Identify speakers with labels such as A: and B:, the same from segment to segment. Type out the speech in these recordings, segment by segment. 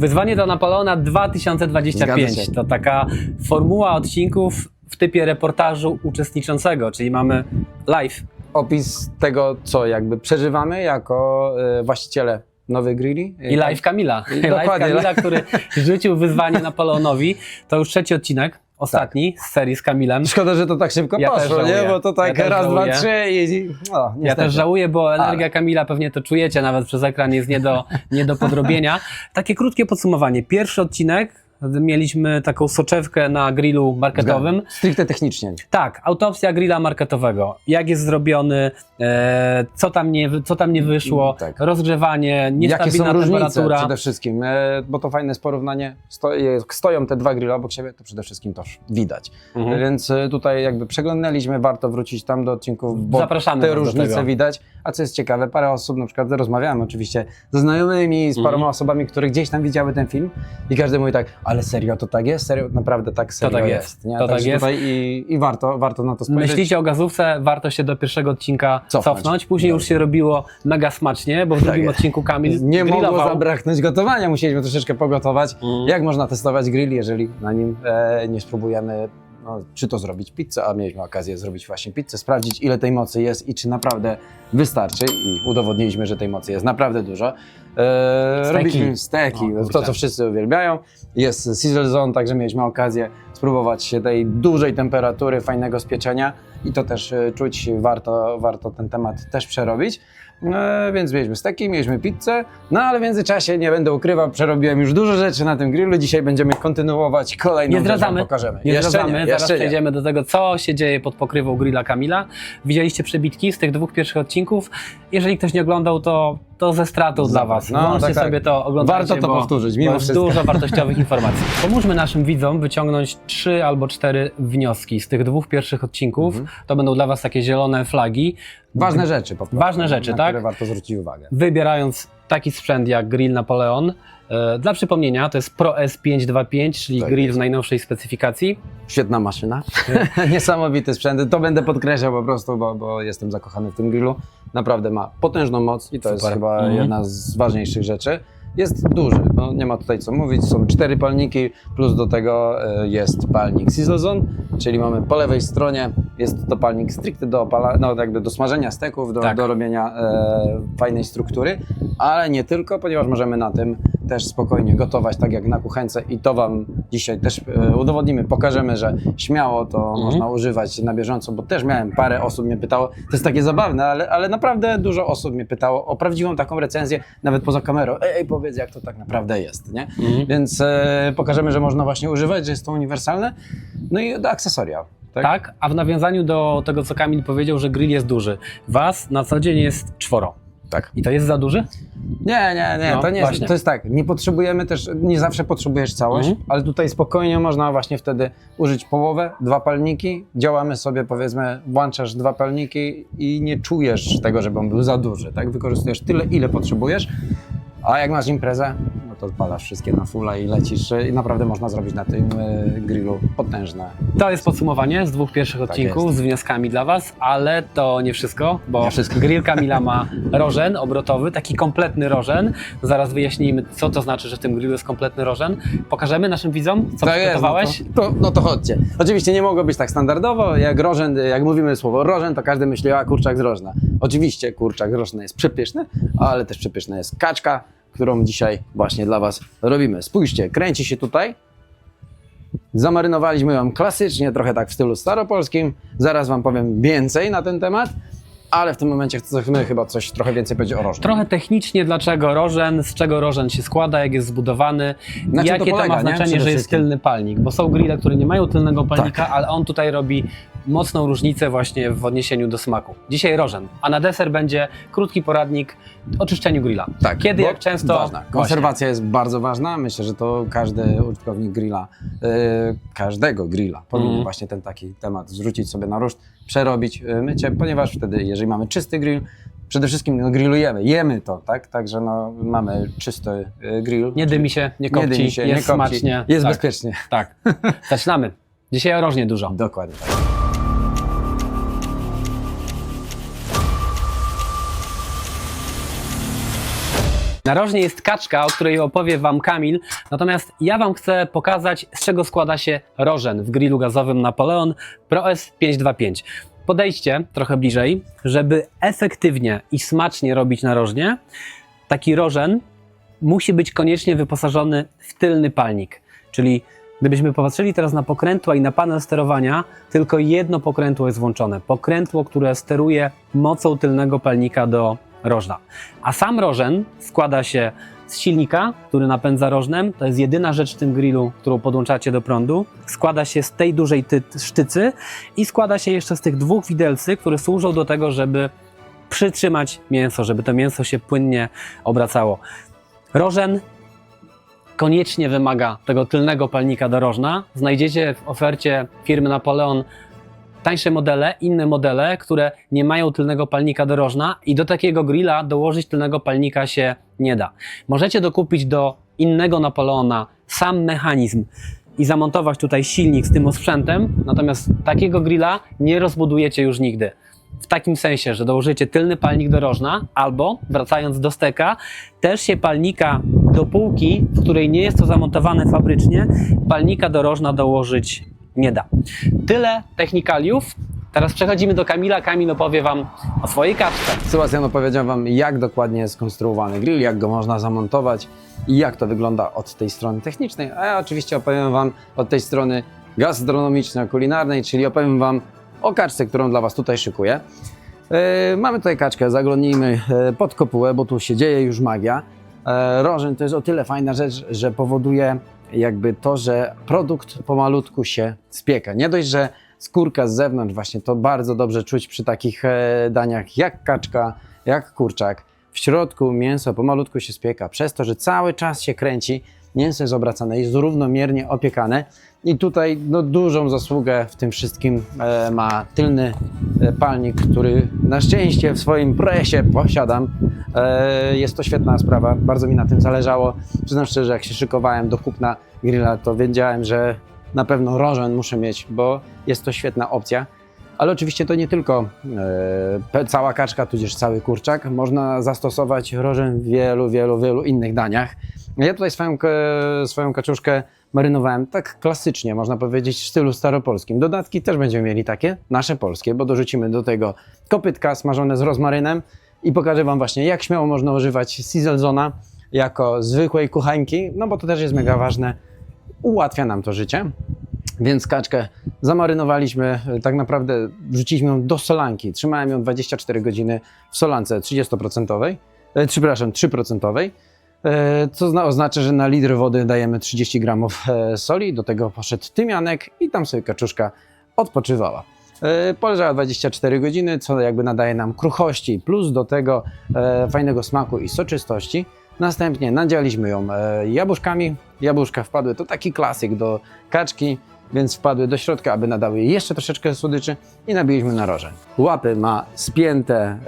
A: Wyzwanie do Napoleona 2025
B: Zgadza się.
A: to taka formuła odcinków w typie reportażu uczestniczącego, czyli mamy live.
B: Opis tego, co jakby przeżywamy jako e, właściciele nowych grilli.
A: I live Kamila.
B: I
A: live
B: dokładnie.
A: Kamila, który rzucił wyzwanie Napoleonowi. To już trzeci odcinek, ostatni z serii z Kamilem.
B: Szkoda, że to tak szybko
A: Ja
B: poszło, nie? Bo to tak
A: Ja
B: raz,
A: żałuję.
B: dwa, trzy i...
A: Ja też żałuję, bo energia
B: Ale.
A: Kamila pewnie to czujecie, nawet przez ekran jest nie do, nie do podrobienia. Takie krótkie podsumowanie. Pierwszy odcinek mieliśmy taką soczewkę na grillu marketowym.
B: Stricte technicznie.
A: Tak, autopsja grilla marketowego. Jak jest zrobiony, e, co, tam nie, co tam nie wyszło,
B: Tak.
A: rozgrzewanie,
B: Jakie
A: niestabilna
B: są różnice
A: temperatura.
B: przede wszystkim, e, bo to fajne jest porównanie. Sto, e, stoją te dwa grille obok siebie, to przede wszystkim to widać.
A: Mhm.
B: Więc e, tutaj jakby przeglądnęliśmy, warto wrócić tam do odcinków, bo
A: Zapraszamy
B: te różnice widać. A co jest ciekawe, parę osób, na przykład rozmawiałem oczywiście ze znajomymi, z paroma
A: Mhm.
B: osobami, które gdzieś tam widziały ten film i każdy mówi tak, ale serio to tak jest? Serio? Naprawdę tak serio
A: tak
B: jest.
A: jest.
B: nie?
A: To tak jest.
B: Tutaj i, I warto, warto na to spojrzeć.
A: Myślicie o gazówce, warto się do pierwszego odcinka
B: Cofnąć.
A: cofnąć. Później już się robiło mega smacznie, bo w drugim
B: jest.
A: odcinku Kamil
B: Nie mogło
A: grillował.
B: zabraknąć gotowania, musieliśmy troszeczkę pogotować.
A: Mhm.
B: Jak można testować grill, jeżeli na nim e, nie spróbujemy, no, czy to zrobić pizzę, a mieliśmy okazję zrobić właśnie pizzę, sprawdzić ile tej mocy jest i czy naprawdę wystarczy i udowodniliśmy, że tej mocy jest naprawdę dużo. E,
A: Steki.
B: robiliśmy steki,
A: O,
B: to co wszyscy uwielbiają. Jest sizzle zone, także mieliśmy okazję spróbować się tej dużej temperatury, fajnego spieczenia i to też e, czuć, warto, warto ten temat też przerobić. E, więc mieliśmy steki, mieliśmy pizzę, no ale w międzyczasie, nie będę ukrywał, przerobiłem już dużo rzeczy na tym grillu. Dzisiaj będziemy kontynuować kolejną
A: Nie zdradzamy.
B: pokażemy.
A: Nie
B: jeszcze
A: zdradzamy,
B: nie,
A: zaraz
B: jeszcze nie.
A: przejdziemy do tego, co się dzieje pod pokrywą grilla Kamila. Widzieliście przebitki z tych dwóch pierwszych odcinków. Jeżeli ktoś nie oglądał, to, to ze stratą dla Was.
B: no,
A: Włączcie
B: tak, tak.
A: sobie to, oglądajcie,
B: Warto to
A: bo,
B: powtórzyć,
A: bo
B: mimo
A: jest
B: wszystko.
A: dużo wartościowych informacji. Pomóżmy naszym widzom wyciągnąć trzy albo cztery wnioski z tych dwóch pierwszych odcinków.
B: Mhm.
A: To będą dla Was takie zielone flagi.
B: Ważne rzeczy po prostu,
A: Ważne rzeczy,
B: na
A: tak?
B: które warto zwrócić uwagę.
A: Wybierając taki sprzęt jak grill Napoleon. E, Dla przypomnienia, to jest Pro S525, czyli
B: Tak
A: grill
B: jest.
A: w najnowszej specyfikacji.
B: Świetna maszyna, niesamowity sprzęt. To będę podkreślał po prostu, bo, bo jestem zakochany w tym grillu. Naprawdę ma potężną moc i to jest
A: Super.
B: chyba
A: Mhm.
B: jedna z ważniejszych rzeczy. Jest duży, no nie ma tutaj co mówić, są cztery palniki, plus do tego e, jest palnik Sizzle Zone, czyli mamy po lewej stronie, jest to palnik stricte do opala, no jakby do smażenia steków, do,
A: Tak.
B: do robienia e, fajnej struktury, ale nie tylko, ponieważ możemy na tym też spokojnie gotować, tak jak na kuchence i to Wam dzisiaj też e, udowodnimy, pokażemy, że śmiało to
A: Mhm.
B: można używać na bieżąco, bo też miałem parę osób mnie pytało, to jest takie zabawne, ale, ale naprawdę dużo osób mnie pytało o prawdziwą taką recenzję, nawet poza kamerą, ej, ej powiedz jak to tak naprawdę jest, nie?
A: Mhm.
B: Więc e, pokażemy, że można właśnie używać, że jest to uniwersalne, no i do akcesoria. Tak?
A: Tak, a w nawiązaniu do tego, co Kamil powiedział, że grill jest duży. Was na co dzień jest czworo.
B: Tak.
A: I to jest za duży?
B: Nie, nie, nie,
A: No,
B: to nie jest,
A: właśnie.
B: to jest tak, nie potrzebujemy też, nie zawsze potrzebujesz całość,
A: Mhm.
B: ale tutaj spokojnie można właśnie wtedy użyć połowę, dwa palniki, działamy sobie powiedzmy, włączasz dwa palniki i nie czujesz tego, żeby on był za duży, tak, wykorzystujesz tyle, ile potrzebujesz, a jak masz imprezę, to odpalasz wszystkie na fulla i lecisz i naprawdę można zrobić na tym e, grillu potężne.
A: To jest podsumowanie z dwóch pierwszych odcinków
B: jest.
A: z wnioskami dla Was, ale to nie wszystko, bo
B: Nie wszystko.
A: grill Kamila ma rożen obrotowy, taki kompletny rożen. Zaraz wyjaśnijmy, co to znaczy, że w tym grillu jest kompletny rożen. Pokażemy naszym widzom, co
B: Tak jest,
A: przygotowałeś.
B: No to, to, no to chodźcie. Oczywiście nie mogło być tak standardowo, jak rożen, jak mówimy słowo rożen, to każdy myśli, a kurczak z rożna. Oczywiście kurczak z rożna jest przepyszny, ale też przepyszna jest kaczka, którą dzisiaj właśnie dla Was robimy. Spójrzcie, kręci się tutaj. Zamarynowaliśmy ją klasycznie, trochę tak w stylu staropolskim. Zaraz Wam powiem więcej na ten temat, ale w tym momencie chcemy chyba coś trochę więcej powiedzieć o rożnie.
A: Trochę technicznie, dlaczego rożen, z czego rożen się składa, jak jest zbudowany,
B: Na to
A: jakie to,
B: polega,
A: ma
B: nie?
A: znaczenie, że jest.
B: Tak.
A: tylny palnik, bo są grille, które nie mają tylnego palnika, ale on tutaj robi mocną różnicę właśnie w odniesieniu do smaku. Dzisiaj rożen, a na deser będzie krótki poradnik o czyszczeniu grilla.
B: Tak,
A: Kiedy,
B: bo
A: jak często?
B: Ważna. Konserwacja jest bardzo ważna. Myślę, że to każdy użytkownik grilla, yy, każdego grilla powinien
A: Mhm.
B: właśnie ten taki temat zwrócić sobie na ruszt, przerobić yy, mycie, ponieważ wtedy, jeżeli mamy czysty grill, przede wszystkim no, grillujemy, jemy to, tak? Także no, mamy czysty yy, grill.
A: Nie dymi się, nie kopci,
B: dymi się,
A: jest
B: nie kopci,
A: smacznie.
B: Jest
A: tak,
B: bezpiecznie.
A: Tak. Zaczynamy. Dzisiaj rożnie dużo.
B: Dokładnie tak.
A: Narożnie jest kaczka, o której opowie Wam Kamil, natomiast ja Wam chcę pokazać, z czego składa się rożen w grillu gazowym Napoleon ProS 525. Podejdźcie trochę bliżej, żeby efektywnie i smacznie robić narożnie. Taki rożen musi być koniecznie wyposażony w tylny palnik, czyli Gdybyśmy popatrzyli teraz na pokrętła i na panel sterowania, tylko jedno pokrętło jest włączone. Pokrętło, które steruje mocą tylnego palnika do rożna. A sam rożen składa się z silnika, który napędza rożnem. To jest jedyna rzecz w tym grillu, którą podłączacie do prądu. Składa się z tej dużej ty- sztycy i składa się jeszcze z tych dwóch widelcy, które służą do tego, żeby przytrzymać mięso, żeby to mięso się płynnie obracało. Rożen koniecznie wymaga tego tylnego palnika do rożna. Znajdziecie w ofercie firmy Napoleon tańsze modele, inne modele, które nie mają tylnego palnika do rożna i do takiego grilla dołożyć tylnego palnika się nie da. Możecie dokupić do innego Napoleona sam mechanizm i zamontować tutaj silnik z tym osprzętem, natomiast takiego grilla nie rozbudujecie już nigdy. W takim sensie, że dołożycie tylny palnik do rożna, albo wracając do steka, też się palnika do półki, w której nie jest to zamontowane fabrycznie, palnika do rożna dołożyć nie da. Tyle technikaliów. Teraz przechodzimy do Kamila. Kamil opowie Wam o swojej kaczce.
B: Sebastian opowiedział Wam, jak dokładnie jest skonstruowany grill, jak go można zamontować i jak to wygląda od tej strony technicznej. A ja oczywiście opowiem Wam od tej strony gastronomiczno-kulinarnej, czyli opowiem Wam o kaczce, którą dla Was tutaj szykuję. E, mamy tutaj kaczkę, zaglądnijmy e, pod kopułę, bo tu się dzieje już magia. E, rożen to jest o tyle fajna rzecz, że powoduje jakby to, że produkt pomalutku się spieka. Nie dość, że skórka z zewnątrz, właśnie to bardzo dobrze czuć przy takich e, daniach jak kaczka, jak kurczak. W środku mięso pomalutku się spieka, przez to, że cały czas się kręci, mięso jest obracane, jest równomiernie opiekane. I tutaj no, dużą zasługę w tym wszystkim e, ma tylny e, palnik, który na szczęście w swoim presie posiadam. E, jest to świetna sprawa, bardzo mi na tym zależało. Przyznam szczerze, jak się szykowałem do kupna grilla, to wiedziałem, że na pewno rożen muszę mieć, bo jest to świetna opcja. Ale oczywiście to nie tylko e, cała kaczka, tudzież cały kurczak. Można zastosować rożen w wielu, wielu, wielu innych daniach. Ja tutaj swoją, ke- swoją kaczuszkę marynowałem tak klasycznie, można powiedzieć, w stylu staropolskim. Dodatki też będziemy mieli takie, nasze polskie, bo dorzucimy do tego kopytka smażone z rozmarynem i pokażę Wam właśnie, jak śmiało można używać Sizzlezona jako zwykłej kuchańki, no bo to też jest mega ważne, ułatwia nam to życie. Więc kaczkę zamarynowaliśmy, tak naprawdę wrzuciliśmy ją do solanki. Trzymałem ją 24 godziny w solance 30%, e, przepraszam, 3%, e, co zna, oznacza, że na litr wody dajemy 30 gramów e, soli, do tego poszedł tymianek i tam sobie kaczuszka odpoczywała. Poleżała 24 godziny, co jakby nadaje nam kruchości, plus do tego fajnego smaku i soczystości. Następnie nadzialiśmy ją jabłuszkami. Jabłuszka wpadły, to taki klasyk do kaczki, więc wpadły do środka, aby nadały jej jeszcze troszeczkę słodyczy i nabiliśmy na rożę. Łapy ma spięte,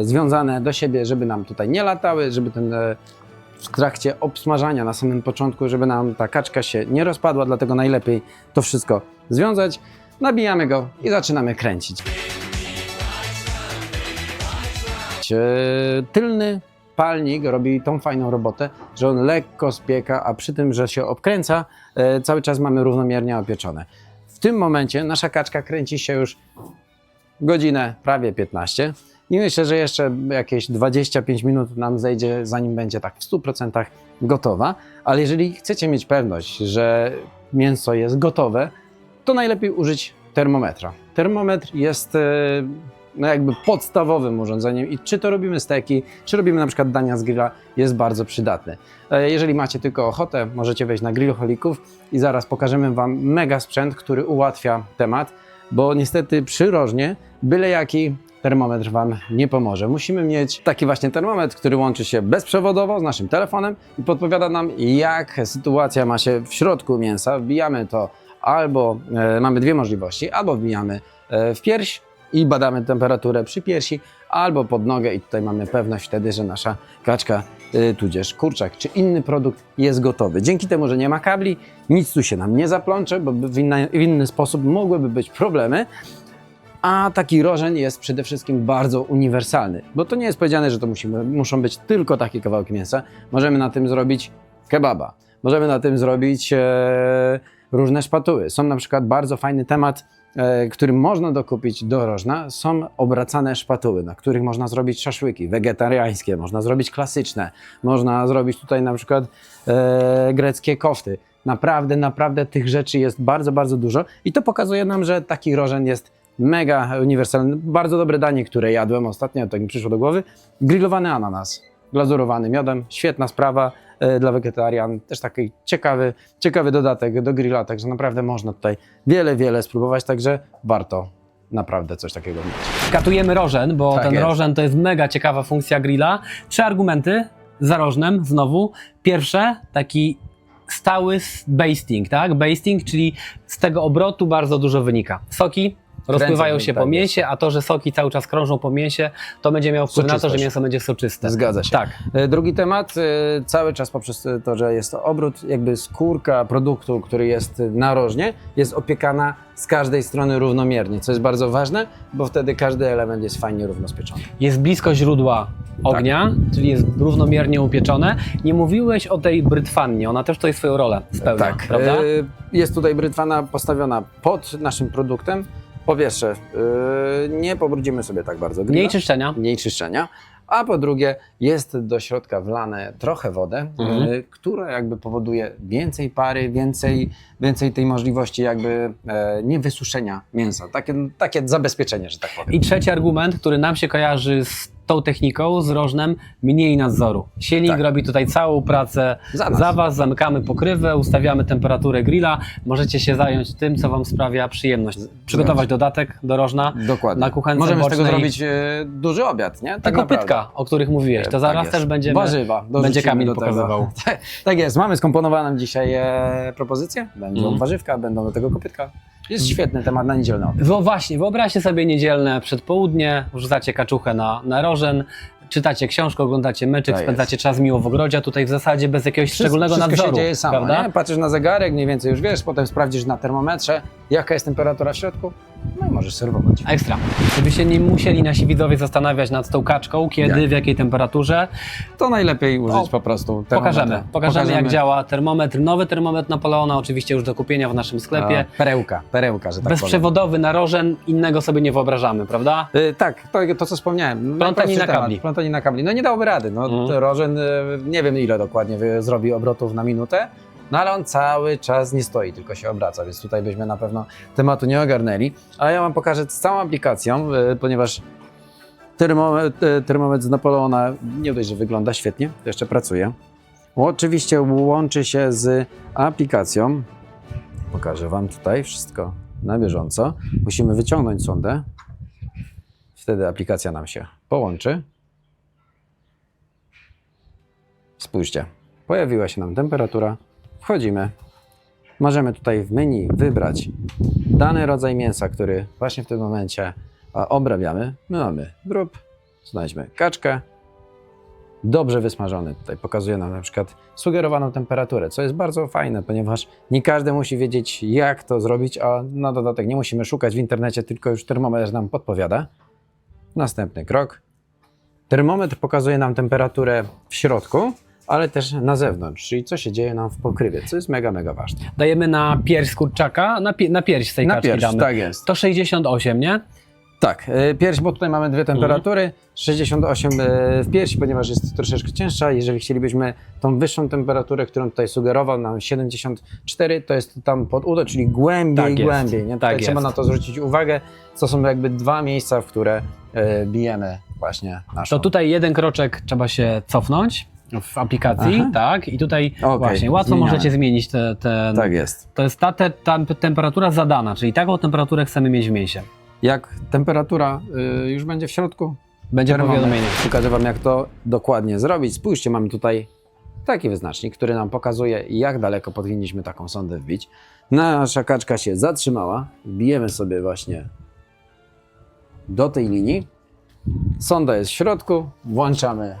B: e, związane do siebie, żeby nam tutaj nie latały, żeby ten e, w trakcie obsmażania na samym początku, żeby nam ta kaczka się nie rozpadła, dlatego najlepiej to wszystko związać. Nabijamy go i zaczynamy kręcić. E, Tylny palnik robi tą fajną robotę, że on lekko spieka, a przy tym, że się obkręca, e, cały czas mamy równomiernie opieczone. W tym momencie nasza kaczka kręci się już godzinę, prawie 15. I myślę, że jeszcze jakieś 25 minut nam zejdzie, zanim będzie tak w 100% gotowa. Ale jeżeli chcecie mieć pewność, że mięso jest gotowe, to najlepiej użyć termometra. Termometr jest e, no jakby podstawowym urządzeniem i czy to robimy steki, czy robimy na przykład dania z grilla, jest bardzo przydatny. E, Jeżeli macie tylko ochotę, możecie wejść na Grillholików i zaraz pokażemy Wam mega sprzęt, który ułatwia temat, bo niestety przyrożnie byle jaki termometr Wam nie pomoże. Musimy mieć taki właśnie termometr, który łączy się bezprzewodowo z naszym telefonem i podpowiada nam, jak sytuacja ma się w środku mięsa. Wbijamy to albo e, mamy dwie możliwości, albo wbijamy e, w pierś i badamy temperaturę przy piersi, albo pod nogę i tutaj mamy pewność wtedy, że nasza kaczka, e, tudzież kurczak, czy inny produkt jest gotowy. Dzięki temu, że nie ma kabli, nic tu się nam nie zaplącze, bo w, inna, w inny sposób mogłyby być problemy. A taki rożen jest przede wszystkim bardzo uniwersalny, bo to nie jest powiedziane, że to musimy, muszą być tylko takie kawałki mięsa. Możemy na tym zrobić kebaba, możemy na tym zrobić e, różne szpatuły. Są na przykład bardzo fajny temat, e, który można dokupić do rożna. Są obracane szpatuły, na których można zrobić szaszłyki wegetariańskie, można zrobić klasyczne, można zrobić tutaj na przykład e, greckie kofty. Naprawdę, naprawdę tych rzeczy jest bardzo, bardzo dużo i to pokazuje nam, że taki rożen jest mega uniwersalny. Bardzo dobre danie, które jadłem ostatnio, tak mi przyszło do głowy. Grillowany ananas, glazurowany miodem, świetna sprawa dla wegetarian. Też taki ciekawy, ciekawy dodatek do grilla, także naprawdę można tutaj wiele, wiele spróbować, także warto naprawdę coś takiego mieć.
A: Katujemy rożen, bo
B: Tak
A: ten
B: jest.
A: rożen to jest mega ciekawa funkcja grilla. Trzy argumenty za rożnem znowu. Pierwsze, taki stały basting, tak? Basting, czyli z tego obrotu bardzo dużo wynika. Soki rozpływają się
B: tak
A: po mięsie, a to, że soki cały czas krążą po mięsie, to będzie miało wpływ na to, że mięso będzie soczyste.
B: Zgadza się.
A: Tak.
B: E, Drugi temat, e, cały czas poprzez to, że jest to obrót, jakby skórka produktu, który jest narożnie, jest opiekana z każdej strony równomiernie, co jest bardzo ważne, bo wtedy każdy element jest fajnie równo spieczony.
A: Jest blisko źródła ognia, czyli jest równomiernie upieczone. Nie mówiłeś o tej brytwannie, ona też tutaj swoją rolę spełnia,
B: tak,
A: prawda?
B: e, jest tutaj brytwana postawiona pod naszym produktem. Po pierwsze, e, nie pobrudzimy sobie tak bardzo grilla.
A: Mniej czyszczenia.
B: mniej czyszczenia. A po drugie, jest do środka wlane trochę wodę,
A: Mhm.
B: y, która jakby powoduje więcej pary, więcej, więcej tej możliwości jakby e, nie wysuszenia mięsa. Takie, takie zabezpieczenie, że tak powiem.
A: I trzeci argument, który nam się kojarzy z tą techniką, z rożnem, mniej nadzoru. Silnik
B: Tak.
A: robi tutaj całą pracę
B: Za
A: za Was, zamykamy pokrywę, ustawiamy temperaturę grilla, możecie się zająć tym, co Wam sprawia przyjemność. Przygotować dodatek do rożna,
B: Dokładnie.
A: na kuchence
B: Możemy z tego
A: bocznej.
B: zrobić e, duży obiad, nie? Tak
A: te
B: naprawdę.
A: kopytka, o których mówiłeś, to zaraz
B: jest.
A: też będziemy,
B: Warzywa.
A: będzie Kamil
B: tego.
A: pokazywał.
B: tak jest, mamy skomponowaną dzisiaj e, propozycję. Będą
A: Mhm.
B: warzywka, będą do tego kopytka. Jest świetny temat na niedzielny obiad.
A: Wo, właśnie, wyobraźcie sobie niedzielne przedpołudnie, rzucacie kaczuchę na, na rożen, czytacie książkę, oglądacie meczyk,
B: Tak
A: spędzacie czas miło w ogrodzie, a tutaj w zasadzie bez jakiegoś szczególnego
B: wszystko
A: nadzoru.
B: się dzieje samo,
A: prawda?
B: nie? Patrzysz na zegarek, mniej więcej już wiesz, potem sprawdzisz na termometrze, jaka jest temperatura w środku, no i możesz serwować.
A: Ekstra. Żeby się nie musieli nasi widzowie zastanawiać nad tą kaczką, kiedy,
B: Jak?
A: w jakiej temperaturze,
B: To najlepiej użyć
A: O,
B: po prostu
A: pokażemy.
B: termometra.
A: pokażemy. jak działa termometr. Nowy termometr Napoleona, oczywiście już do kupienia w naszym sklepie.
B: A, perełka, perełka, że tak powiem.
A: Bezprzewodowy narożen, innego sobie nie wyobrażamy, prawda?
B: Y, tak, to, to co wspomniałem.
A: Plątanina
B: Najprostszy temat,
A: kabli.
B: Plątanina kabli. No nie dałoby rady. No,
A: Mhm.
B: Rożen, y, nie wiem ile dokładnie wy- zrobi obrotów na minutę, no ale on cały czas nie stoi, tylko się obraca, więc tutaj byśmy na pewno tematu nie ogarnęli. Ale ja wam pokażę z całą aplikacją, y, ponieważ termometr, y, termometr z Napoleona nie dość, że wygląda świetnie, to jeszcze pracuje. Oczywiście łączy się z aplikacją. Pokażę wam tutaj wszystko na bieżąco. Musimy wyciągnąć sondę. Wtedy aplikacja nam się połączy. Spójrzcie, pojawiła się nam temperatura. Wchodzimy. Możemy tutaj w menu wybrać dany rodzaj mięsa, który właśnie w tym momencie obrabiamy. My mamy drób, znajdźmy kaczkę. Dobrze wysmażony. Tutaj pokazuje nam na przykład sugerowaną temperaturę, co jest bardzo fajne, ponieważ nie każdy musi wiedzieć, jak to zrobić, a na dodatek nie musimy szukać w internecie, tylko już termometr nam podpowiada. Następny krok. Termometr pokazuje nam temperaturę w środku, ale też na zewnątrz, czyli co się dzieje nam w pokrywie, co jest mega, mega ważne.
A: Dajemy na pierś kurczaka, na, pie, na pierś tej
B: Na
A: kaczki
B: pierś,
A: damy.
B: tak jest.
A: To 68, nie?
B: Tak, e, pierś, bo tutaj mamy dwie temperatury, 68 e, w piersi, ponieważ jest troszeczkę cięższa. Jeżeli chcielibyśmy tą wyższą temperaturę, którą tutaj sugerował nam 74, to jest tam pod udo, czyli głębiej,
A: Tak jest,
B: głębiej. Nie? Tutaj
A: tak
B: trzeba
A: jest.
B: na to zwrócić uwagę. To są jakby dwa miejsca, w które e, bijemy właśnie naszą.
A: To tutaj jeden kroczek trzeba się cofnąć w aplikacji,
B: Aha.
A: tak? I tutaj
B: Okej,
A: właśnie łatwo
B: zmieniamy.
A: możecie zmienić te, te,
B: Tak jest.
A: To jest ta, te, ta temperatura zadana, czyli taką temperaturę chcemy mieć w mięsie.
B: Jak temperatura y, już będzie w środku,
A: Będzie powiadomienie.
B: Pokażę Wam, jak to dokładnie zrobić. Spójrzcie, mamy tutaj taki wyznacznik, który nam pokazuje, jak daleko powinniśmy taką sondę wbić. Nasza kaczka się zatrzymała. Wbijemy sobie właśnie do tej linii. Sonda jest w środku. Włączamy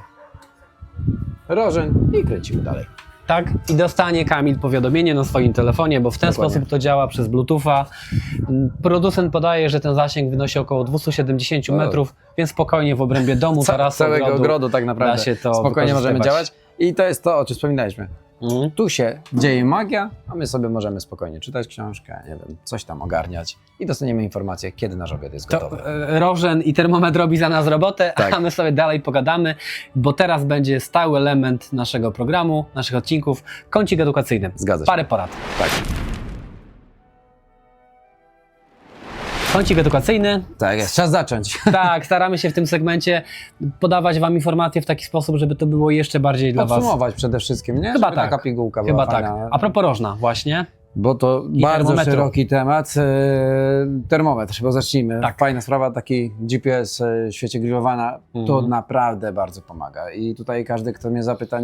B: rożen i kręcimy dalej.
A: tak? I dostanie Kamil powiadomienie na swoim telefonie, bo w ten
B: Dokładnie.
A: sposób to działa przez Bluetootha. Producent podaje, że ten zasięg wynosi około 270
B: O.
A: metrów, więc spokojnie w obrębie domu,
B: Ca-
A: tarasu,
B: całego
A: ogrodu,
B: tak naprawdę.
A: da się to
B: Spokojnie możemy
A: wykorzystywać.
B: działać. I to jest to, o czym wspominaliśmy.
A: Mhm.
B: Tu się dzieje magia, a my sobie możemy spokojnie czytać książkę, nie wiem, coś tam ogarniać i dostaniemy informację, kiedy nasz obiad jest
A: To
B: gotowy.
A: e, Rożen i termometr robi za nas robotę,
B: Tak.
A: a my sobie dalej pogadamy, bo teraz będzie stały element naszego programu, naszych odcinków, kącik edukacyjny.
B: Zgadza się.
A: Parę porad.
B: Tak.
A: Kącik edukacyjny.
B: Tak jest, czas zacząć.
A: Tak, staramy się w tym segmencie podawać Wam informacje w taki sposób, żeby to było jeszcze bardziej dla Was.
B: Podsumować przede wszystkim, nie?
A: Chyba
B: Żeby
A: tak.
B: taka pigułka
A: Chyba
B: była
A: tak.
B: fajna.
A: A propos rożna, właśnie.
B: Bo to
A: I
B: bardzo
A: termometru.
B: szeroki temat. E, termometr, bo zacznijmy.
A: Tak.
B: Fajna sprawa, taki GPS e, w świecie grillowania, to
A: Mhm.
B: naprawdę bardzo pomaga. I tutaj każdy, kto mnie zapyta,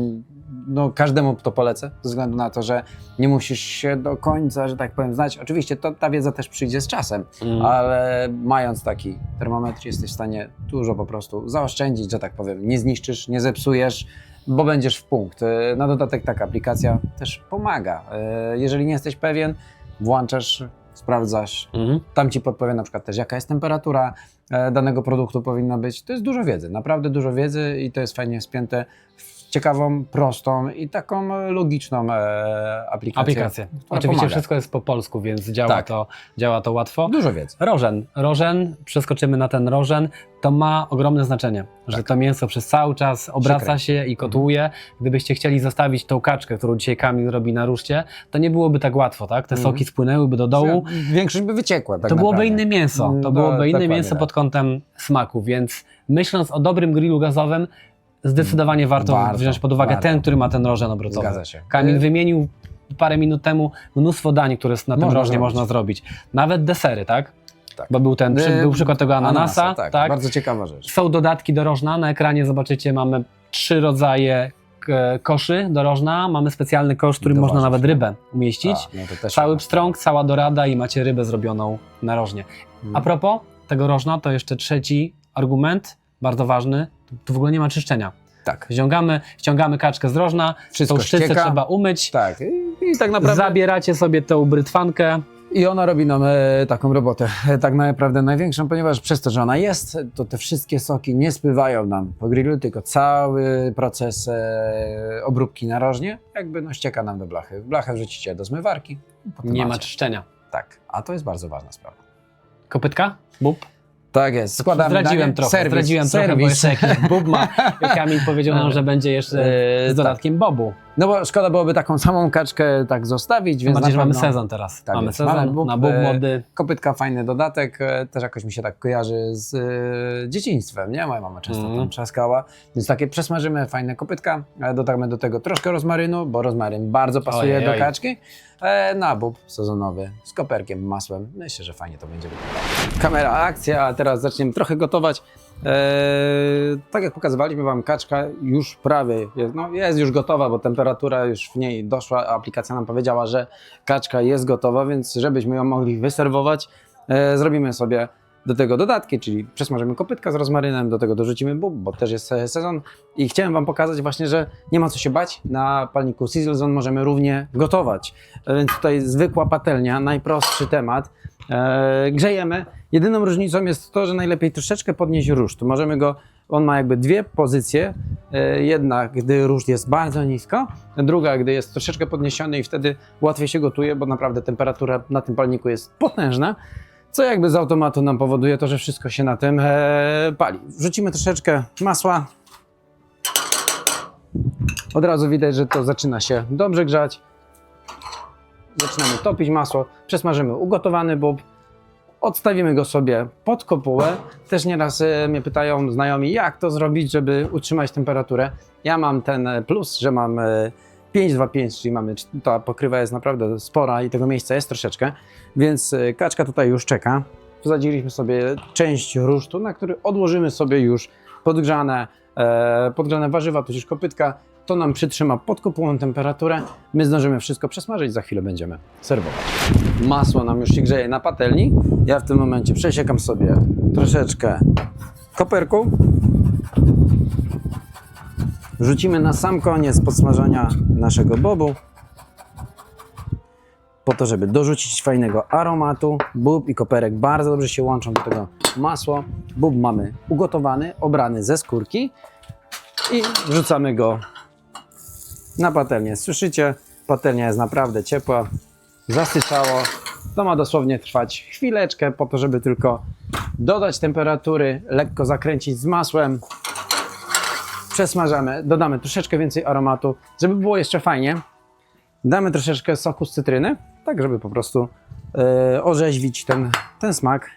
B: no każdemu to polecę, ze względu na to, że nie musisz się do końca, że tak powiem, znać. Oczywiście to, ta wiedza też przyjdzie z czasem,
A: Mm.
B: ale mając taki termometr jesteś w stanie dużo po prostu zaoszczędzić, że tak powiem. Nie zniszczysz, nie zepsujesz, bo będziesz w punkt. E, Na dodatek taka aplikacja też pomaga. E, Jeżeli nie jesteś pewien, włączasz, sprawdzasz,
A: Mhm.
B: tam ci podpowie na przykład też jaka jest temperatura e, danego produktu powinna być. To jest dużo wiedzy, naprawdę dużo wiedzy i to jest fajnie spięte w ciekawą, prostą i taką logiczną e, aplikację.
A: Aplikacje.
B: która
A: Oczywiście
B: pomaga.
A: wszystko jest po polsku, więc działa,
B: Tak.
A: to, działa to łatwo.
B: Dużo wiedzy.
A: Rożen. Rożen, przeskoczymy na ten rożen, to ma ogromne znaczenie, że
B: Tak.
A: to mięso przez cały czas obraca się i kotłuje. Gdybyście chcieli zostawić tą kaczkę, którą dzisiaj Kamil robi na ruszcie, to nie byłoby tak łatwo, tak? Te
B: Mhm.
A: soki spłynęłyby do dołu.
B: Większość by wyciekła. Tak
A: to byłoby
B: naprawdę.
A: inne mięso, to
B: No,
A: byłoby inne
B: dokładnie
A: mięso
B: tak.
A: pod kątem smaku, więc myśląc o dobrym grillu gazowym, zdecydowanie warto,
B: Warto,
A: wziąć pod uwagę
B: warto.
A: ten, który ma ten rożen obrotowy.
B: Zgadza się.
A: Kamil
B: Y-
A: wymienił parę minut temu mnóstwo dań, które na tym
B: Można
A: rożnie
B: zrobić.
A: można zrobić. Nawet desery, tak?
B: Tak.
A: Bo był ten,
B: Y,
A: był przykład tego ananasa,
B: tak,
A: tak?
B: Bardzo ciekawa rzecz.
A: Są dodatki do rożna. Na ekranie zobaczycie, mamy trzy rodzaje k- koszy do rożna. Mamy specjalny kosz, w którym można nawet rybę umieścić.
B: A, no to też
A: Cały pstrąg, cała dorada i macie rybę zrobioną na rożnie.
B: sprawa.
A: A propos tego rożna, to jeszcze trzeci argument, bardzo ważny. Tu w ogóle nie ma czyszczenia.
B: Tak,
A: Ściągamy, ściągamy kaczkę z rożna,
B: wszystko
A: tą szczycę
B: ścieka.
A: trzeba umyć,
B: Tak, i, i tak naprawdę...
A: zabieracie sobie tą brytwankę,
B: I ona robi nam e, taką robotę, e, tak naprawdę największą, ponieważ przez to, że ona jest, to te wszystkie soki nie spływają nam po grillu, tylko cały proces e, obróbki narożnie jakby no ścieka nam do blachy. Blachę wrzucicie do zmywarki. potem
A: nie ma
B: macie.
A: czyszczenia.
B: Tak, a to jest bardzo ważna sprawa.
A: Kopytka? Bób?
B: Tak jest, składamy
A: Zdradziłem trochę,
B: serwis,
A: zdradziłem trochę, bo
B: serwis.
A: jeszcze jakiś bób ma. Kamil powiedział nam, że będzie jeszcze
B: E,
A: z dodatkiem bobu.
B: No bo szkoda byłoby taką samą kaczkę tak zostawić, więc
A: nadzieję, że
B: na
A: mamy
B: pewno-
A: sezon teraz.
B: Tak
A: mamy
B: jest.
A: sezon
B: Mamy bób,
A: na bób
B: e,
A: młody.
B: Kopytka, fajny dodatek, e, też jakoś mi się tak kojarzy z e, dzieciństwem, nie? Moja mama często
A: Mhm.
B: tam trzaskała, więc takie przesmażymy fajne kopytka, e, dodamy do tego troszkę rozmarynu, bo rozmaryn bardzo pasuje
A: Ojej,
B: do
A: oj.
B: kaczki, e, na bób sezonowy z koperkiem, masłem, myślę, że fajnie to będzie wyglądało. Kamera, akcja, a teraz zaczniemy trochę gotować. E, tak jak pokazywaliśmy Wam, kaczka już prawie jest, no jest już gotowa, bo temperatura już w niej doszła. Aplikacja nam powiedziała, że kaczka jest gotowa, więc żebyśmy ją mogli wyserwować, e, zrobimy sobie do tego dodatki, czyli przesmażymy kopytka z rozmarynem, do tego dorzucimy bób, bo też jest sezon. I chciałem Wam pokazać właśnie, że nie ma co się bać. Na palniku Sizzlezone możemy równie gotować. E, Więc tutaj zwykła patelnia, najprostszy temat. E, grzejemy. Jedyną różnicą jest to, że najlepiej troszeczkę podnieść ruszt. Możemy go, on ma jakby dwie pozycje. E, jedna, gdy ruszt jest bardzo nisko, druga, gdy jest troszeczkę podniesiony i wtedy łatwiej się gotuje, bo naprawdę temperatura na tym palniku jest potężna. Co jakby z automatu nam powoduje to, że wszystko się na tym e, pali. Wrzucimy troszeczkę masła. Od razu widać, że to zaczyna się dobrze grzać. Zaczynamy topić masło, przesmażymy ugotowany bób, odstawimy go sobie pod kopułę. Też nieraz e, mnie pytają znajomi, jak to zrobić, żeby utrzymać temperaturę. Ja mam ten e, plus, że mam e, 525, czyli mamy, ta pokrywa jest naprawdę spora i tego miejsca jest troszeczkę, więc e, kaczka tutaj już czeka. Wsadziliśmy sobie część rusztu, na który odłożymy sobie już podgrzane, e, podgrzane warzywa, tudzież kopytka. To nam przytrzyma pod kopułą temperaturę. My zdążymy wszystko przesmażyć, za chwilę będziemy serwować. Masło nam już się grzeje na patelni. Ja w tym momencie przesiekam sobie troszeczkę koperku Wrzucimy na sam koniec podsmażania naszego bobu. Po to, żeby dorzucić fajnego aromatu. Bób i koperek bardzo dobrze się łączą do tego masło. Bób mamy ugotowany, obrany ze skórki i wrzucamy go na patelnię. Słyszycie? Patelnia jest naprawdę ciepła, zasyczało. To ma dosłownie trwać chwileczkę po to, żeby tylko dodać temperatury, lekko zakręcić z masłem. Przesmażamy, dodamy troszeczkę więcej aromatu, żeby było jeszcze fajnie. Damy troszeczkę soku z cytryny, tak żeby po prostu e, orzeźwić ten, ten smak.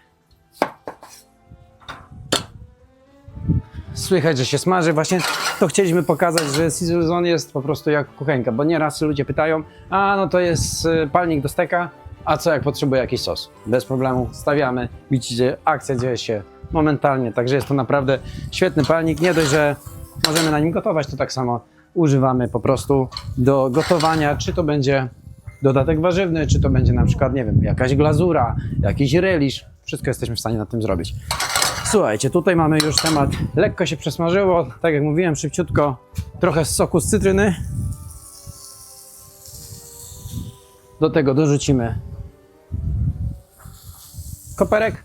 B: Słychać, że się smaży. Właśnie to chcieliśmy pokazać, że Sizzle Zone jest po prostu jak kuchenka, bo nieraz ludzie pytają, a no to jest e, palnik do steka, a co jak potrzebuje jakiś sos? Bez problemu stawiamy, widzicie, akcja dzieje się momentalnie, także jest to naprawdę świetny palnik. Nie dość, że możemy na nim gotować, to tak samo używamy po prostu do gotowania, czy to będzie dodatek warzywny, czy to będzie na przykład, nie wiem, jakaś glazura, jakiś relisz, wszystko jesteśmy w stanie na tym zrobić. Słuchajcie, tutaj mamy już temat, lekko się przesmażyło, tak jak mówiłem, szybciutko, trochę z soku z cytryny. Do tego dorzucimy koperek.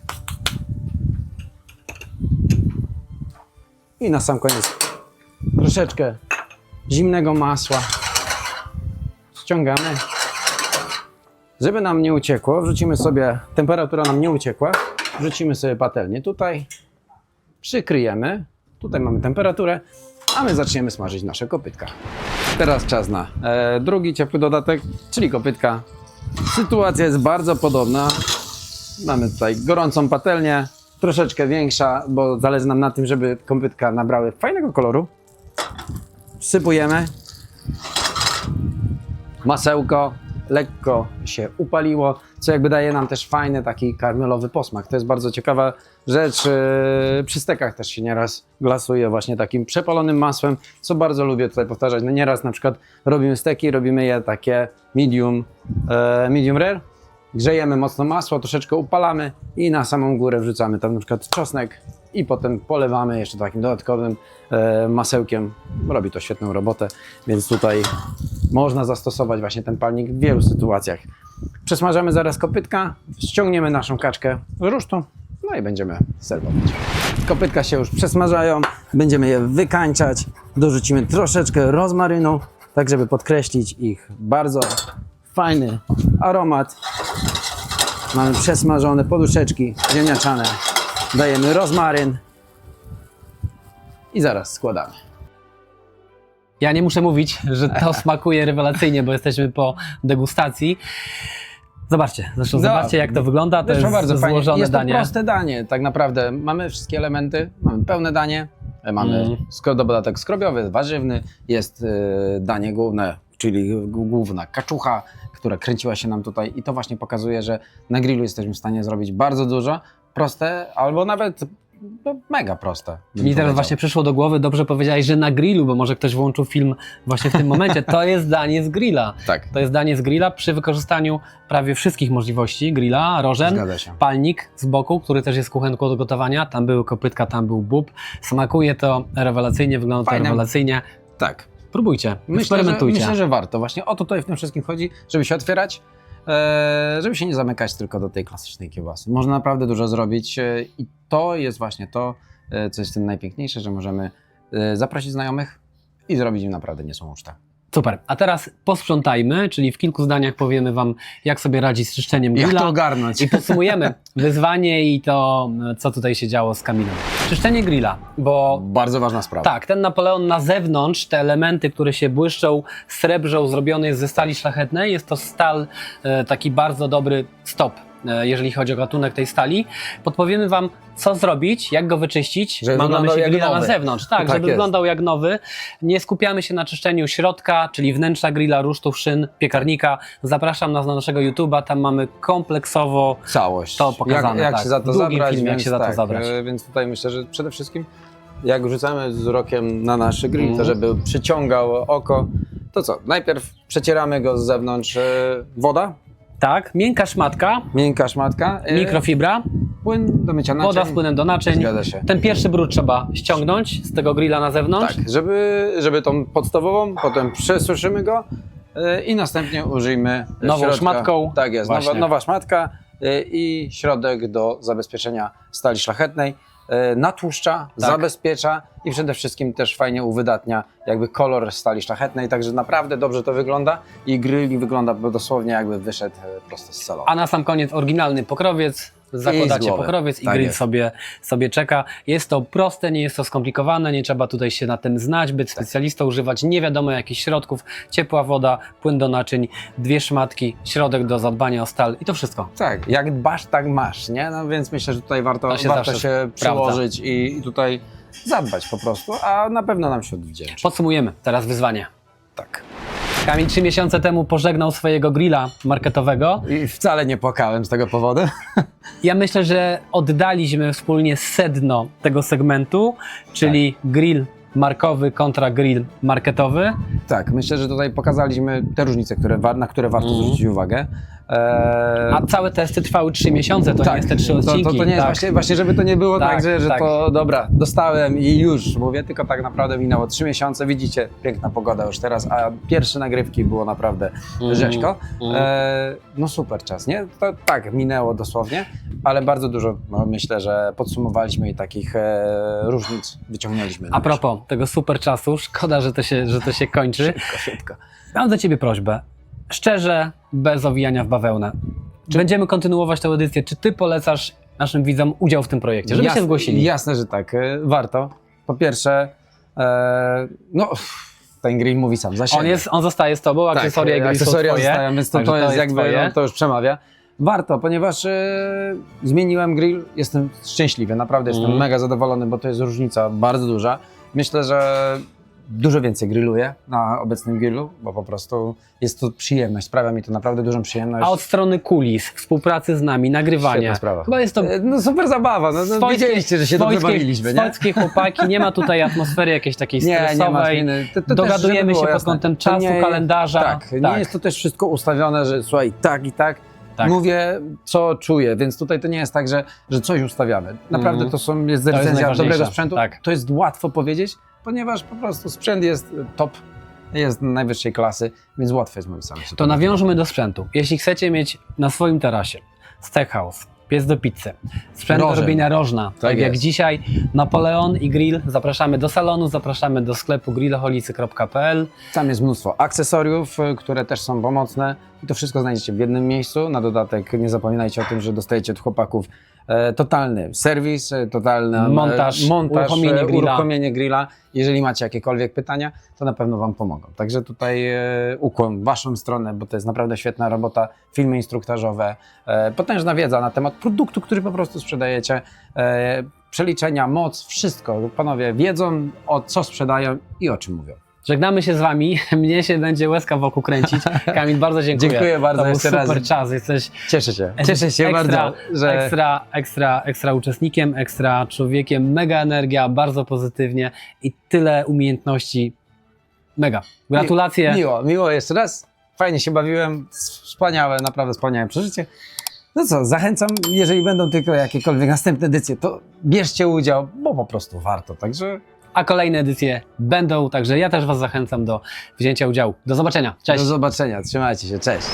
B: I na sam koniec troszeczkę zimnego masła. Ściągamy. Żeby nam nie uciekło, wrzucimy sobie, temperatura nam nie uciekła, wrzucimy sobie patelnię tutaj, przykryjemy, tutaj mamy temperaturę, a my zaczniemy smażyć nasze kopytka. Teraz czas na e, drugi ciepły dodatek, czyli kopytka. Sytuacja jest bardzo podobna. Mamy tutaj gorącą patelnię, troszeczkę większa, bo zależy nam na tym, żeby kopytka nabrały fajnego koloru. Wsypujemy masełko, lekko się upaliło, co jakby daje nam też fajny taki karmelowy posmak. To jest bardzo ciekawa rzecz. Yy, Przy stekach też się nieraz glasuje właśnie takim przepalonym masłem, co bardzo lubię tutaj powtarzać. No nieraz na przykład robimy steki, robimy je takie medium, e, medium rare, grzejemy mocno masło, troszeczkę upalamy i na samą górę wrzucamy tam na przykład czosnek i potem polewamy jeszcze takim dodatkowym e, masełkiem. Robi to świetną robotę, więc tutaj można zastosować właśnie ten palnik w wielu sytuacjach. Przesmażamy zaraz kopytka, ściągniemy naszą kaczkę z rusztu, no i będziemy serwować. Kopytka się już przesmażają, będziemy je wykańczać, dorzucimy troszeczkę rozmarynu, tak żeby podkreślić ich bardzo fajny aromat. Mamy przesmażone poduszeczki ziemniaczane, dajemy rozmaryn i zaraz składamy.
A: Ja nie muszę mówić, że to smakuje rewelacyjnie, bo jesteśmy po degustacji. Zobaczcie, zresztą
B: No,
A: zobaczcie jak to wygląda. To jest
B: bardzo fajnie.
A: złożone
B: Jest
A: danie.
B: to proste danie, tak naprawdę. Mamy wszystkie elementy, mamy pełne danie, mamy
A: Mm.
B: dodatek skrobiowy, warzywny, jest e, danie główne, czyli główna kaczucha, która kręciła się nam tutaj i to właśnie pokazuje, że na grillu jesteśmy w stanie zrobić bardzo dużo, proste albo nawet no, mega proste. bym
A: Mi teraz właśnie przyszło do głowy, dobrze powiedziałeś, że na grillu, bo może ktoś włączył film właśnie w tym momencie. To jest danie z grilla.
B: Tak,
A: To jest danie z grilla przy wykorzystaniu prawie wszystkich możliwości grilla, rożen, palnik z boku, który też jest kuchenką do gotowania. Tam były kopytka, tam był bób. Smakuje to rewelacyjnie, wygląda to
B: Fajne.
A: rewelacyjnie.
B: Tak.
A: Próbujcie,
B: Myślę że,
A: eksperymentujcie.
B: myślę, że warto. Właśnie o to tutaj w tym wszystkim chodzi, żeby się otwierać, żeby się nie zamykać tylko do tej klasycznej kiełbasy. Można naprawdę dużo zrobić e, i to jest właśnie to, e, co jest tym najpiękniejsze, że możemy e, zaprosić znajomych i zrobić im naprawdę niezłą ucztę.
A: Super. A teraz posprzątajmy, czyli w kilku zdaniach powiemy Wam, jak sobie radzić z czyszczeniem
B: Jak
A: grilla.
B: to ogarnąć?
A: I podsumujemy wyzwanie i to, co tutaj się działo z Kamilem. Czyszczenie grilla, bo
B: Bardzo ważna sprawa.
A: tak, ten Napoleon na zewnątrz, te elementy, które się błyszczą, srebrzą, zrobione jest ze stali szlachetnej. Jest to stal, e, taki bardzo dobry stop, jeżeli chodzi o gatunek tej stali. Podpowiemy Wam, co zrobić, jak go wyczyścić.
B: Żeby
A: Mam na
B: wyglądał
A: myśli
B: jak
A: grilla na
B: nowy.
A: zewnątrz. Tak,
B: Tak
A: żeby
B: jest.
A: wyglądał jak nowy. Nie skupiamy się na czyszczeniu środka, czyli wnętrza grilla, rusztów, szyn, piekarnika. Zapraszam nas na naszego YouTube'a, tam mamy kompleksowo
B: Całość.
A: To pokazane,
B: Jak, jak
A: tak.
B: się za
A: W
B: to
A: długim
B: zabrać,
A: filmie, jak
B: więc
A: się za to
B: tak,
A: zabrać.
B: e, Więc tutaj myślę, że przede wszystkim jak wrzucamy wzrokiem na nasz grill,
A: Mhm.
B: to żeby przyciągał oko, to co? Najpierw przecieramy go z zewnątrz e, woda,
A: tak, miękka szmatka,
B: miękka szmatka. e,
A: mikrofibra,
B: płyn do mycia naczyń.
A: Woda z płynem do naczyń.
B: Zgadza się.
A: Ten pierwszy brud trzeba ściągnąć z tego grilla na zewnątrz.
B: Tak, żeby, żeby tą podstawową, potem przesuszymy go y, i następnie użyjmy
A: Nową
B: środka.
A: szmatką.
B: Tak jest, nowa,
A: Właśnie.
B: nowa szmatka y, i środek do zabezpieczenia stali szlachetnej. Y, Natłuszcza,
A: Tak.
B: zabezpiecza i przede wszystkim też fajnie uwydatnia jakby kolor stali szlachetnej, także naprawdę dobrze to wygląda i grill wygląda dosłownie jakby wyszedł y, prosto z salonu.
A: A na sam koniec oryginalny pokrowiec. Zakładacie pokrowiec i
B: Tak
A: grill
B: jest.
A: sobie, sobie czeka. Jest to proste, nie jest to skomplikowane, nie trzeba tutaj się na tym znać, być
B: Tak.
A: specjalistą, używać nie wiadomo jakich środków. Ciepła woda, płyn do naczyń, dwie szmatki, środek do zadbania o stal i to wszystko.
B: Tak, jak dbasz, tak masz, nie? No więc myślę, że tutaj warto,
A: To się
B: warto
A: zawsze
B: się przyłożyć i, i tutaj zadbać po prostu, a na pewno nam się odwdzięczy.
A: Podsumujemy teraz wyzwanie.
B: Tak.
A: Kamil trzy miesiące temu pożegnał swojego grilla marketowego.
B: I wcale nie płakałem z tego powodu.
A: Ja myślę, że oddaliśmy wspólnie sedno tego segmentu, czyli grill markowy kontra grill marketowy.
B: Tak, myślę, że tutaj pokazaliśmy te różnice, które, wa- na które warto
A: Mhm.
B: zwrócić uwagę. Eee,
A: A całe testy trwały trzy miesiące, to nie jest te trzy
B: to,
A: odcinki.
B: to, to nie jest
A: tak.
B: właśnie, właśnie, żeby to nie było tak,
A: Tak,
B: że, że
A: tak.
B: to dobra, dostałem i już mówię, tylko tak naprawdę minęło trzy miesiące. Widzicie, piękna pogoda już teraz, a pierwsze nagrywki było naprawdę
A: Mhm.
B: rzeźko.
A: Mhm.
B: E, no super czas, nie? To tak, minęło dosłownie, ale bardzo dużo no, myślę, że podsumowaliśmy i takich e, różnic wyciągnęliśmy.
A: A propos tego super czasu, szkoda, że to się, że to się kończy.
B: Szybko, szybko.
A: Mam do Ciebie prośbę. Szczerze, bez owijania w bawełnę. Czy będziemy kontynuować tę edycję? Czy Ty polecasz naszym widzom udział w tym projekcie, żeby się zgłosili?
B: Jasne, że tak. e, Warto. Po pierwsze, e, no ten grill mówi sam za siebie.
A: On, jest, on zostaje z Tobą,
B: tak,
A: akcesoria i grill są
B: akcesoria
A: twoje.
B: zostają, więc to,
A: Także
B: to jest jakby,
A: twoje.
B: no, to już przemawia. Warto, ponieważ e, zmieniłem grill, jestem szczęśliwy, naprawdę jestem
A: Mhm.
B: mega zadowolony, bo to jest różnica bardzo duża. Myślę, że dużo więcej grilluję na obecnym grillu, bo po prostu jest to przyjemność, sprawia mi to naprawdę dużą przyjemność.
A: A od strony kulis, współpracy z nami, nagrywania.
B: Świetna sprawa.
A: Chyba jest to
B: E, No super zabawa, no, no
A: swojskie-
B: wiedzieliście, że się dobrze
A: swojskie-
B: bawiliśmy, nie?
A: Swojskie chłopaki, nie ma tutaj atmosfery jakiejś takiej
B: Nie, nie ma
A: stresowej.
B: zmiany. To- to też,
A: Dogadujemy
B: było
A: się pod
B: jasne,
A: kątem
B: to
A: czasu,
B: nie-
A: kalendarza.
B: Tak, nie jest to też wszystko ustawione, że słuchaj, tak i tak.
A: Tak.
B: Mówię, co czuję, więc tutaj to nie jest tak, że, że coś ustawiamy. Naprawdę
A: Mhm.
B: to są, jest
A: To jest
B: recenzja
A: najważniejsze,
B: dobrego sprzętu.
A: tak.
B: To jest łatwo powiedzieć, ponieważ po prostu sprzęt jest top, jest najwyższej klasy, więc łatwo jest mówić sam. się
A: To nawiążmy do sprzętu. Jeśli chcecie mieć na swoim tarasie steakhouse, piec do pizzy, sprzęt do robienia rożna, tak, jak
B: jest.
A: dzisiaj, Napoleon i grill, zapraszamy do salonu, zapraszamy do sklepu grillholicy.pl.
B: Tam jest mnóstwo akcesoriów, y, które też są pomocne i to wszystko znajdziecie w jednym miejscu. Na dodatek nie zapominajcie o tym, że dostajecie od chłopaków totalny serwis, e, totalny e,
A: Montaż,
B: montaż
A: uruchomienie
B: e,
A: grilla.
B: uruchomienie grilla. Jeżeli macie jakiekolwiek pytania, to na pewno Wam pomogą. Także tutaj e, ukłon w Waszą stronę, bo to jest naprawdę świetna robota, filmy instruktażowe, e, potężna wiedza na temat produktu, który po prostu sprzedajecie, e, przeliczenia, moc, wszystko. Panowie wiedzą o co sprzedają i o czym mówią.
A: Żegnamy się z Wami, mnie się będzie łezka wokół kręcić. Kamil, bardzo dziękuję.
B: Dziękuję bardzo
A: to
B: jeszcze
A: super
B: raz.
A: czas, jesteś
B: Cieszę się. Cieszę się
A: ekstra,
B: bardzo, że
A: Ekstra, ekstra, ekstra uczestnikiem, ekstra człowiekiem, mega energia, bardzo pozytywnie i tyle umiejętności. Mega. Gratulacje.
B: miło, miło jeszcze raz. Fajnie się bawiłem. Wspaniałe, naprawdę wspaniałe przeżycie. No co, zachęcam, jeżeli będą tylko jakiekolwiek następne edycje, to bierzcie udział, bo po prostu warto. Także
A: A kolejne edycje będą, także ja też Was zachęcam do wzięcia udziału. Do zobaczenia. Cześć.
B: do zobaczenia. Trzymajcie się. Cześć.